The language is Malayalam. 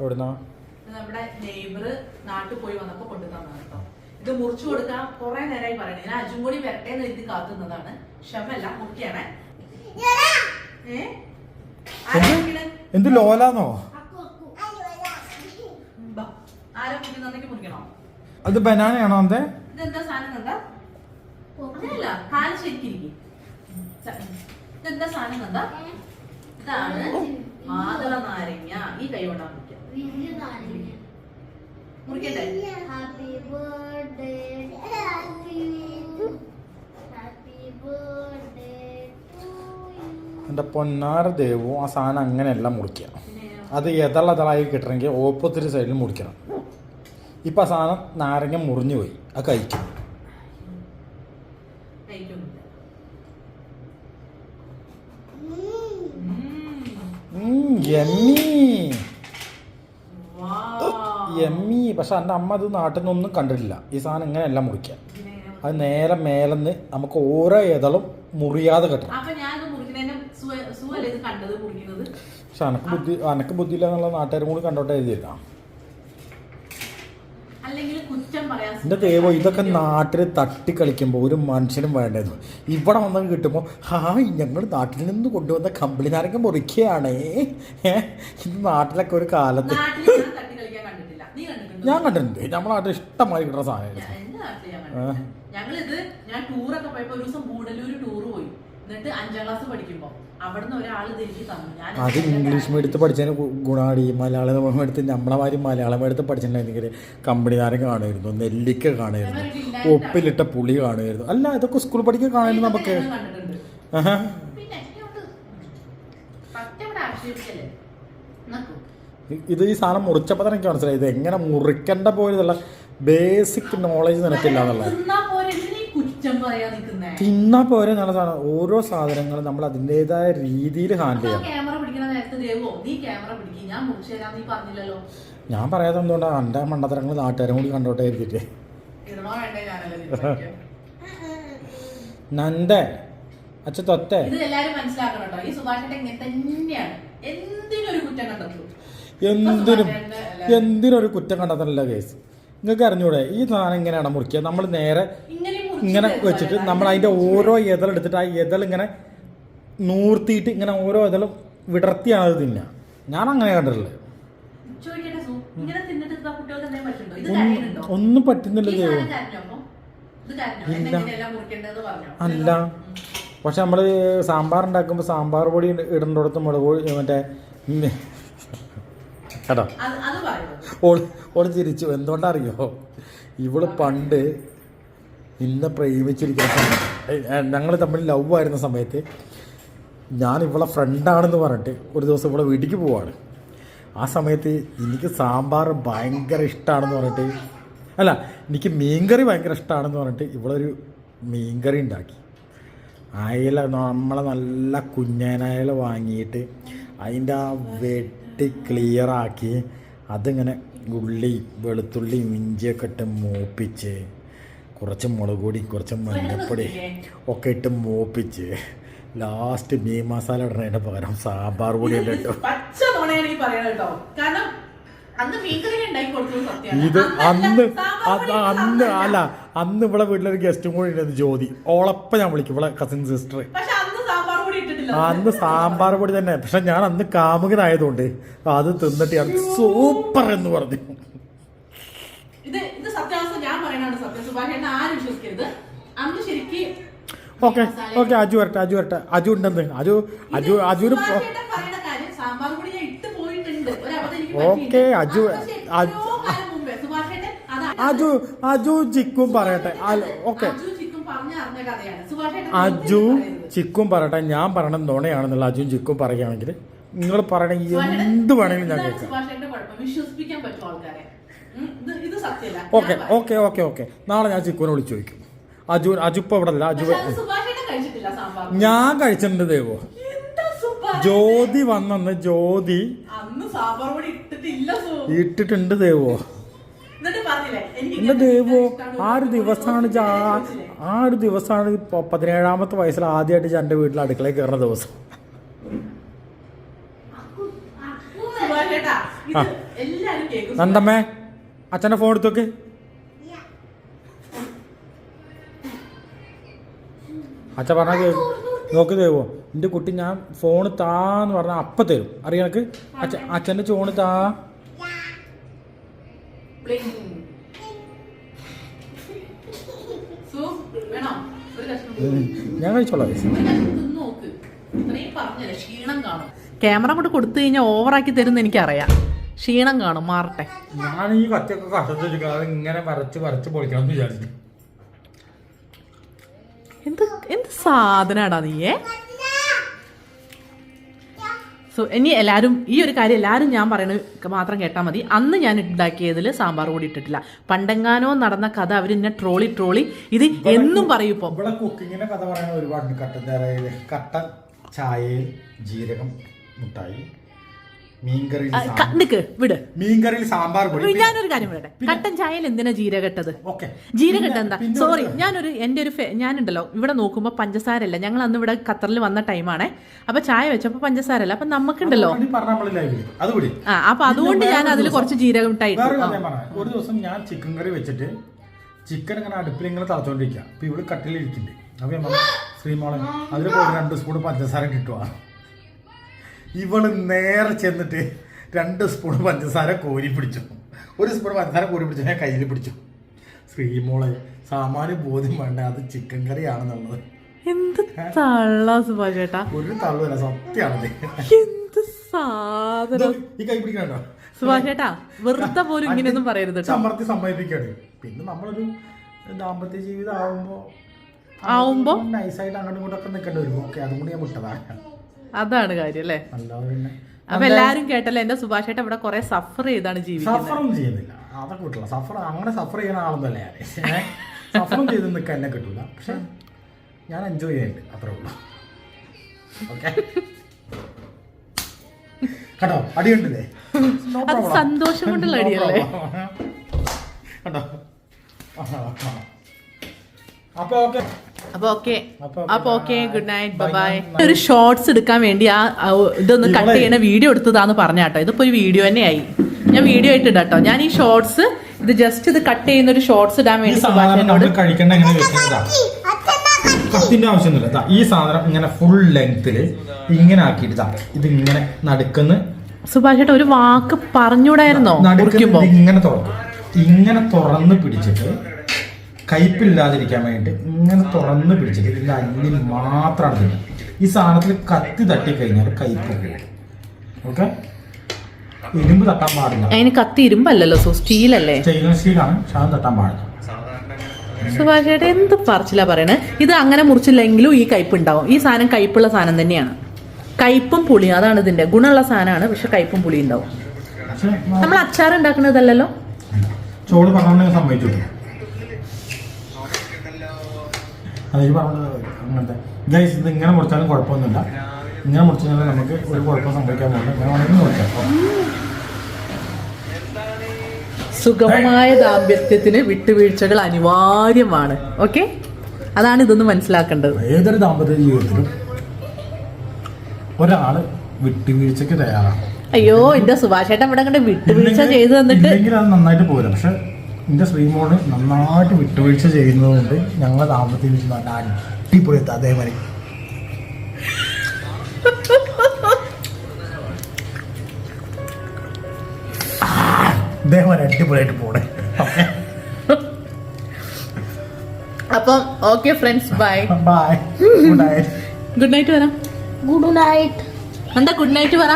എവിടുന്നാ? നമ്മുടെ നെയ്ബർ നാട്ടിൽ പോയി വന്നപ്പോ കൊണ്ടുതന്നാണ് കേട്ടോ. ഇത് മുറിച്ചു കൊടുക്കാൻ കുറെ നേരമായി പറയണേ ഞാൻ അജും കൂടി വരട്ടെ എന്ന് കാത്തുന്നതാണ്. ക്ഷമല്ല മുറിക്കണേ? എന്ത് ലോലാന്നോ. ആരാ മുറിക്കണോ? അത് ബനാനയാണോ അതെ ഇതെന്താ സാധനം എന്താ അങ്ങനെയല്ല കാൽ ശരിക്കിരിക്കും. ഇതെന്താ സാധനം കണ്ട? ഇതാണ് മാതള നാരങ്ങ ഈ കൈ കൊണ്ടാ മുറിക്കാം മുറിക്കട്ടെ. You. എന്റെ പൊന്നാര ദേവോ ആ സാധനം അങ്ങനെയല്ല മുറിക്കുക അത് എതളതളായി കിട്ടണമെങ്കിൽ ഓപ്പോസിറ്റ് സൈഡിൽ മുറിക്കണം. ഇപ്പം ആ സാധനം നാരങ്ങ മുറിഞ്ഞു പോയി. അത് കഴിക്കും. എമ്മി പക്ഷെ എന്റെ അമ്മ അത് നാട്ടിൽ നിന്നൊന്നും കണ്ടിട്ടില്ല. ഈ സാധനം ഇങ്ങനെയല്ല മുറിക്കുക അത് നേരെ മേലെന്ന് നമുക്ക് ഓരോ ഇതളും മുറിയാതെ കിട്ടണം. പക്ഷെ അനക്ക് ബുദ്ധി അനക്ക് ബുദ്ധിയില്ല എന്നുള്ള നാട്ടുകാരും കൂടി കണ്ടോട്ടെ എഴുതിയില്ല എന്റെ ദൈവം ഇതൊക്കെ നാട്ടിൽ തട്ടി കളിക്കുമ്പോൾ ഒരു മനുഷ്യനും വേണ്ടത് ഇവിടെ വന്നത് കിട്ടുമ്പോൾ ഹായ് ഞങ്ങൾ നാട്ടിൽ നിന്ന് കൊണ്ടുവന്ന കമ്പിളി നാരങ്ങ മുറിക്കുകയാണേ. ഇത് നാട്ടിലൊക്കെ ഒരു കാലത്ത് നാട്ടിൽ ഞാൻ തട്ടി കളിക്കാൻ കണ്ടിട്ടില്ല നീ കണ്ടിട്ടുണ്ടോ ഞാൻ കണ്ടിട്ടുണ്ട്. നമ്മളെ നാട്ടിൽ ഇഷ്ടമായി കിട്ടുന്ന സാധനം ഞാൻ- എന്റെ നാട്ടിൽ ഞാൻ കണ്ടിട്ടില്ല. ഞങ്ങളിത് ഞാൻ ടൂറൊക്കെ പോയപ്പോ ഒരു ദിവസം ഗൂഡല്ലൂർ ടൂർ പോയി. എന്നിട്ട് അഞ്ചാം ക്ലാസ് പഠിക്കുമ്പോ അവിടുന്ന് ഒരാൾ തിരിച്ചു തന്നു. ഞാൻ അത് ഇംഗ്ലീഷ് മീഡിയത്തിൽ പഠിച്ചതിന് ഗുണാടി. മലയാളം എടുത്ത് നമ്മളെ മാതിരി മലയാളം എടുത്ത് പഠിച്ചിട്ടുണ്ടെങ്കിൽ കമ്പനി നാരങ്ങ കാണുമായിരുന്നു. നെല്ലിക്ക കാണുമായിരുന്നു. ഉപ്പിലിട്ട പുളി കാണുമായിരുന്നു. അല്ല ഇതൊക്കെ സ്കൂൾ പഠിക്കാൻ കാണുന്നു നമുക്ക്. പിന്നെ ഇത് ഈ സാധനം മുറിച്ചപ്പോൾ തന്നെ എനിക്ക് മനസ്സിലായി. ഇത് എങ്ങനെ മുറിക്കേണ്ട പോയതുള്ള ബേസിക് നോളജ് നിനക്കില്ല എന്നുള്ളത്. തിന്നാ പോരെ നല്ല സാധനം. ഓരോ സാധനങ്ങളും നമ്മൾ അതിന്റെതായ രീതിയിൽ ഹാൻഡിൽ ചെയ്യണം. പിടിക്കും ഞാൻ പറയാതെ എന്തുകൊണ്ടാണ് എന്റെ മണ്ടത്തരങ്ങൾ നാട്ടുകാരും കൂടി കണ്ടോട്ടെ തീരുമാനിക്കാം. നന്റെ അച്ഛ തൊത്തെ. ഇത് മനസ്സിലാക്കണം കേട്ടോ. ഈ സുഭാഷിന്റെ ഇങ്ങനെ തന്നെയാണ് എന്തിനൊരു കുറ്റം കണ്ടെത്തു? എന്തിനും എന്തിനൊരു കുറ്റം കണ്ടെത്തണില്ല കേസ് നിങ്ങൾക്ക് അറിഞ്ഞൂടെ ഈ സാധനം ഇങ്ങനെയാണ് മുറിക്കുക. നമ്മൾ നേരെ ഇങ്ങനെ വെച്ചിട്ട് നമ്മൾ അതിന്റെ ഓരോ എതൾ എടുത്തിട്ട് ആ ഇതൾ ഇങ്ങനെ നൂർത്തിയിട്ട് ഇങ്ങനെ ഓരോ ഇതളും വിടർത്തിയാണ് അത് തിന്നുക. ഞാൻ അങ്ങനെ പറ്റുണ്ടോ ഒന്നും പറ്റുന്നില്ല ദൈവം ഇല്ല. അല്ല. പക്ഷെ നമ്മൾ സാമ്പാർ ഉണ്ടാക്കുമ്പോൾ സാമ്പാർ പൊടി ഇടേണ്ടടത്ത് മുളക് പൊടി മറ്റേ കേട്ടോ? ഓൾ ഓൾ ചിരിച്ചു. എന്തുകൊണ്ടറിയോ? ഇവൾ പണ്ട് ഇന്ന് പ്രേമിച്ചിരിക്കുന്ന സമയത്ത് ഞങ്ങൾ തമ്മിൽ ലവ് ആയിരുന്ന സമയത്ത് ഞാൻ ഇവളെ ഫ്രണ്ടാണെന്ന് പറഞ്ഞിട്ട് ഒരു ദിവസം ഇവിടെ വീട്ടിലേക്ക് പോവാണ്. ആ സമയത്ത് എനിക്ക് സാമ്പാർ ഭയങ്കര ഇഷ്ടമാണെന്ന് പറഞ്ഞിട്ട് അല്ല എനിക്ക് മീൻകറി ഭയങ്കര ഇഷ്ടമാണെന്ന് പറഞ്ഞിട്ട് ഇവളൊരു മീൻകറി ഉണ്ടാക്കി. അയല നമ്മളെ നല്ല കുഞ്ഞനയല വാങ്ങിയിട്ട് അതിന്റെ ആ വെട്ടി ക്ലിയറാക്കി അതിങ്ങനെ ഉള്ളി വെളുത്തുള്ളി ഇഞ്ചിയൊക്കെ ഇട്ട് മൂപ്പിച്ച് കുറച്ച് മുളക് പൊടി കുറച്ച് മഞ്ഞൾപ്പൊടി ഒക്കെ ഇട്ട് മൂപ്പിച്ച് ലാസ്റ്റ് മീൻ മസാല ഇടുന്നതിന്റെ പകരം സാമ്പാർ പൊടി എല്ലാം ഇട്ടു. ഇത് അന്ന് അന്ന് അല്ല അന്ന് ഇവിടെ വീട്ടിലൊരു ഗസ്റ്റും കൂടി ഉണ്ടായിരുന്നു ജ്യോതി. ഓളപ്പം ഞാൻ വിളിക്കും ഇവിടെ കസിൻ സിസ്റ്റർ പക്ഷെ അന്ന് സാമ്പാർ പൊടി ഇട്ടിട്ടില്ല അന്ന് സാമ്പാർ പൊടി തന്നെ. പക്ഷെ ഞാൻ അന്ന് കാമുകനായതുകൊണ്ട് അത് തിന്നിട്ട് ഞാൻ സൂപ്പർ എന്ന് പറഞ്ഞു. ഇത് ഇത് സത്യാവസ്ഥ ഞാൻ സത്യം. ആരും വിശ്വസിക്കരുത്. അന്ന് ശരിക്കും ഓക്കെ ഓക്കെ അജു വരട്ടെ അജു വരട്ടെ. അജു ഉണ്ടെന്ന്. അജു അജു അജുവിന് ഓക്കേ, അജു- അജു- അജു അജു ചിക്കും പറയട്ടെ. ഓക്കെ. അജു ചിക്കും. പറയട്ടെ ഞാൻ പറയണ നുണയാണെന്നുള്ള അജുവും ചിക്കും പറയുകയാണെങ്കിൽ നിങ്ങൾ പറയണ എന്ത് വേണമെങ്കിലും ഞാൻ കേൾക്കാം. Okay okay okay okay. നാളെ ഞാൻ ചിക്കുവിനെ വിളിച്ചു ചോദിക്കും. അജു അജു ഇപ്പൊ ഇവിടെ അല്ല അജു ഞാൻ കഴിച്ചിട്ടുണ്ട് ദേവോ ജ്യോതി വന്നെന്ന് ജ്യോതി ഇട്ടിട്ടുണ്ട് ദേവോ എന്റെ ദേവോ ആ ഒരു ദിവസമാണ് ആ ഒരു ദിവസമാണ് പതിനേഴാമത്തെ വയസ്സിൽ ആദ്യമായിട്ട് എന്റെ വീട്ടിൽ അടുക്കളയിൽ കയറുന്ന ദിവസം. നന്ദമ്മേ അച്ഛന്റെ ഫോൺ എടുത്തോക്ക് അച്ഛൻ പറഞ്ഞാൽ കേൾക്കും നോക്കി തരുമോ എന്റെ കുട്ടി ഞാൻ ഫോൺ താന്ന് പറഞ്ഞാൽ അപ്പം തരും. അറിയാം എനിക്ക് അച്ഛൻ അച്ഛന്റെ ചോണ് താ. ക്ഷീണം കാണും ക്യാമറ കൊണ്ട് കൊടുത്തു കഴിഞ്ഞാൽ ഓവറാക്കി തരുന്ന എനിക്കറിയാം. ക്ഷീണം കാണും. മാറട്ടെ. ഞാൻ ഈ കത്തിയൊക്കെ കഷ്ടത്തിൽ ഇങ്ങനെ വരച്ച് വരച്ച് പൊളിക്കണം എന്ന് വിചാരിച്ചു എന്ത് എന്ത് സാധനാടാ നീയേ? സോ ഇനി എല്ലാവരും ഈ ഒരു കാര്യം എല്ലാവരും ഞാൻ പറയുന്നത് മാത്രം കേട്ടാൽ മതി. അന്ന് ഞാൻ ഉണ്ടാക്കിയതിൽ സാമ്പാർ കൂടി ഇട്ടിട്ടില്ല. പണ്ടെങ്ങാനോ നടന്ന കഥ അവർ എന്നെ ട്രോളി ട്രോളി. ഇത് എന്നും പറയും ഇപ്പം. ഇവിടെ കുക്കിങ്ങിന്റെ കഥ പറയാൻ ഒരുപാട് കട്ടൻ ചായയിൽ ജീരകം മുട്ടായി. നിക്ക് വിട്. മീൻകറിയിൽ സാമ്പാർ ഞാനൊരു കാര്യം പറയട്ടെ. കട്ടൻ ചായയിൽ എന്തിനാ ജീരകട്ടത്? ജീരകട്ട എന്താ? സോറി ഞാനൊരു എന്റെ ഒരു ഞാനുണ്ടല്ലോ ഇവിടെ നോക്കുമ്പോൾ പഞ്ചസാരല്ല ഞങ്ങൾ അന്ന് ഇവിടെ ഖത്തറിൽ വന്ന ടൈമാണേ. അപ്പൊ ചായ വെച്ചപ്പോൾ പഞ്ചസാരല്ല അപ്പൊ നമുക്കുണ്ടല്ലോ ആ അപ്പൊ അതുകൊണ്ട് ഞാൻ അതിൽ കുറച്ച് ജീരകം ഇട്ടായിട്ട് ഒരു ദിവസം ഞാൻ ചിക്കൻ കറി വെച്ചിട്ട് ചിക്കൻ ഇങ്ങനെ അടുപ്പിൽ ഇങ്ങനെ തളച്ചോണ്ടിരിക്കുക അപ്പൊ ഇവിടെ കട്ടിലിരിക്കുന്നുണ്ട് അപ്പൊ ശ്രീമോളെ അതിൽ രണ്ട് സ്പൂൺ പഞ്ചസാര കിട്ടുക ഇവൾ നേരെ ചെന്നിട്ട് രണ്ട് സ്പൂൺ പഞ്ചസാര കോരി പിടിച്ചു. ഒരു സ്പൂൺ പഞ്ചസാര കോരി പിടിച്ചു ഞാൻ കയ്യിൽ പിടിച്ചു. ശ്രീമോളെ സാമാന്യ ബോധ്യം വേണ്ട? അത് ചിക്കൻ കറിയാണെന്നുള്ളത്. എന്ത് തള്ള സുഭാഷ് ചേട്ടാ. ഒരു തള്ളുവല്ല സത്യാണല്ലേ എന്ത് സാധനം. ഈ കൈ പിടിക്കണോ സുഭാഷേട്ടാ വെറുതെ പോലും ഇങ്ങനെയൊന്നും പറയരുത് സമർത്ഥി സമ്മതിപ്പിക്കാണ് പിന്നെ നമ്മളൊരു ദാമ്പത്യ ജീവിതം ആവുമ്പോ ആവുമ്പോ? നൈസായിട്ട് അങ്ങോട്ടും ഇങ്ങോട്ടൊക്കെ നിൽക്കേണ്ടി വരും. ഓക്കെ അതും കൂടി ഞാൻ വിട്ടതാണ് അതാണ് കാര്യം അല്ലേ? അപ്പൊ എല്ലാരും കേട്ടല്ലോ എന്റെ സുഭാഷ് ചേട്ടാ ഇവിടെ കുറെ സഫർ ചെയ്താണ് ജീവിക്കുന്നത്? സഫറൊന്നും ചെയ്യുന്നില്ല. അതൊക്കെ കിട്ടില്ല സഫർ അങ്ങനെ സഫർ ചെയ്യുന്ന ആളൊന്നുമല്ല ഞാൻ സഫറും ചെയ്ത് നിൽക്കാൻ എന്നെ കിട്ടൂല. പക്ഷെ ഞാൻ എൻജോയ് ചെയ്യുന്നുണ്ട്. അത്രേ ഉള്ളൂ. ഓക്കെ. കേട്ടോ? അടിയുണ്ടല്ലേ? അത് സന്തോഷം കൊണ്ടുള്ള അടിയല്ലേ? കണ്ടോ അപ്പൊ ഓക്കെ. അപ്പൊ ഓക്കെ അപ്പൊ അപ്പൊ ഓക്കെ ഗുഡ് നൈറ്റ് ബൈ ഒരു ഷോർട്സ് എടുക്കാൻ വേണ്ടി ആ ഇതൊന്ന് കട്ട് ചെയ്യുന്ന ചെയ്യണ വീഡിയോ എടുത്തതാന്ന് പറഞ്ഞ കേട്ടോ ഇതിപ്പോ ഒരു വീഡിയോ തന്നെയായി. ഞാൻ വീഡിയോ ആയിട്ട് ഇടാട്ടോ ഞാൻ ഈ ഷോർട്സ് ഇത് ജസ്റ്റ് ഇത് കട്ട് ചെയ്യുന്ന ഒരു ഷോർട്സ് ഇടാൻ വേണ്ടി സുഭാഷനോട് കഴിക്കേണ്ട എങ്ങനെ വെക്കുന്നതാ. കത്തിന്റെ ആവശ്യമൊന്നുമില്ല. ഈ സാധനം ഇങ്ങനെ ഫുൾ ലെങ്തിൽ ഇങ്ങനെ ആക്കിയിട്ട് ഇത് ഇങ്ങനെ നടക്കുന്നു സുഭാഷ് ഒരു വാക്ക് പറഞ്ഞൂടായിരുന്നോ ഇങ്ങനെ തുറക്കും. ഇങ്ങനെ തുറന്ന് പിടിച്ചിട്ട് കയ്പില്ലാതിരിക്കാൻ വേണ്ടി ഇങ്ങനെ തുറന്ന് പിടിച്ചിട്ട് ഇതിന്റെ അല്ലി മാത്രമാണ് തിന്നുക ഈ സാധനത്തിൽ കത്തി തട്ടി കഴിഞ്ഞാൽ കയ്പ് ഓക്കെ? ഇരുമ്പ് തട്ടാൻ പാടില്ല. അതിന് കത്തി ഇരുമ്പല്ലല്ലോ സോ സ്റ്റീലല്ലേ? സ്റ്റെയിൻലെസ് സ്റ്റീലാണ് പക്ഷെ അത് തട്ടാൻ പാടില്ല. സുഭാഷയുടെ എന്ത് പറച്ചില്ല പറയണേ? ഇത് അങ്ങനെ മുറിച്ചില്ലെങ്കിലും ഈ കയ്പ് ഉണ്ടാവും. ഈ സാധനം കയ്പുള്ള സാധനം തന്നെയാണ്. കയ്പും പുളിയും അതാണ് ഇതിന്റെ ഗുണമുള്ള സാധനമാണ് പക്ഷെ കയ്പും പുളിയും ഉണ്ടാവും. നമ്മൾ അച്ചാർ ഉണ്ടാക്കുന്നതല്ലല്ലോ ചോട് പറഞ്ഞു സമ്മതിച്ചു. അത് ഈ പറഞ്ഞത് അങ്ങനത്തെ. ഗൈസ് ഇത് ഇങ്ങനെ മുറിച്ചാലും കുഴപ്പമൊന്നുമില്ല. ഇങ്ങനെ മുറിച്ചു കഴിഞ്ഞാൽ നമുക്ക് ഒരു കുഴപ്പം സംഭവിക്കാൻ പോകുന്നത് ഇങ്ങനെ വേണമെങ്കിൽ മുറിക്കാം. സുഗമമായ ദാമ്പത്യത്തിന് വിട്ടുവീഴ്ചകൾ അനിവാര്യമാണ്. ഓക്കെ അതാണ് ഇതൊന്ന് മനസ്സിലാക്കേണ്ടത്. ഏതൊരു ദാമ്പത്യ ജീവിതത്തിലും ഒരാൾ വിട്ടുവീഴ്ചക്ക് തയ്യാറാണ്. അയ്യോ എന്റെ സുഭാഷേട്ടൻ ഇവിടെ കണ്ട് വിട്ടുവീഴ്ച ചെയ്തു തന്നിട്ട് അത് നന്നായിട്ട് പോരാ. പക്ഷെ എന്റെ ശ്രീമോൾ നന്നായിട്ട് വിട്ടുവീഴ്ച ചെയ്യുന്നതുകൊണ്ട് ഞങ്ങൾ ദാമ്പത്യ വെച്ച് നല്ല അടിപൊളിയെത്താം അതേമാതിരി. ഇതേമാതിരി അടിപൊളിയായിട്ട് പോണേ. അപ്പം okay friends bye bye good night good night വരാം. ഗുഡ് നൈറ്റ് എന്താ ഗുഡ് നൈറ്റ് പറ